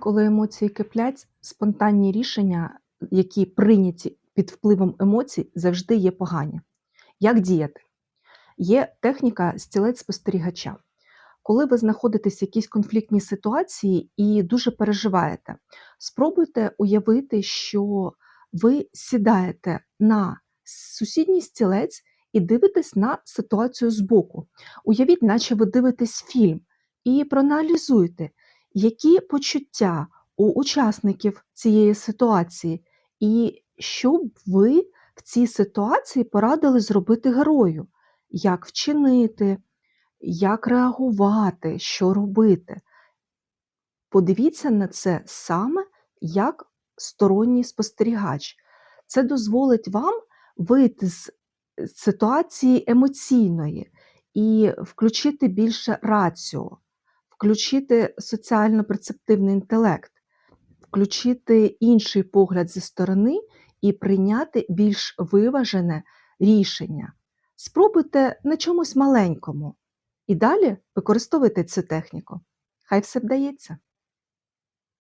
Коли емоції киплять, спонтанні рішення, які прийняті під впливом емоцій, завжди є погані. Як діяти? Є техніка стілець спостерігача. Коли ви знаходитесь в якійсь конфліктній ситуації і дуже переживаєте, спробуйте уявити, що ви сідаєте на сусідній стілець і дивитесь на ситуацію збоку. Уявіть, наче ви дивитесь фільм, і проаналізуйте, які почуття у учасників цієї ситуації, і що б ви в цій ситуації порадили зробити герою, як вчинити, як реагувати, що робити. Подивіться на це саме як сторонній спостерігач. Це дозволить вам вийти з ситуації емоційної і включити більше раціо, включити соціально-перцептивний інтелект, включити інший погляд зі сторони і прийняти більш виважене рішення. Спробуйте на чомусь маленькому і далі використовуйте цю техніку. Хай все вдається.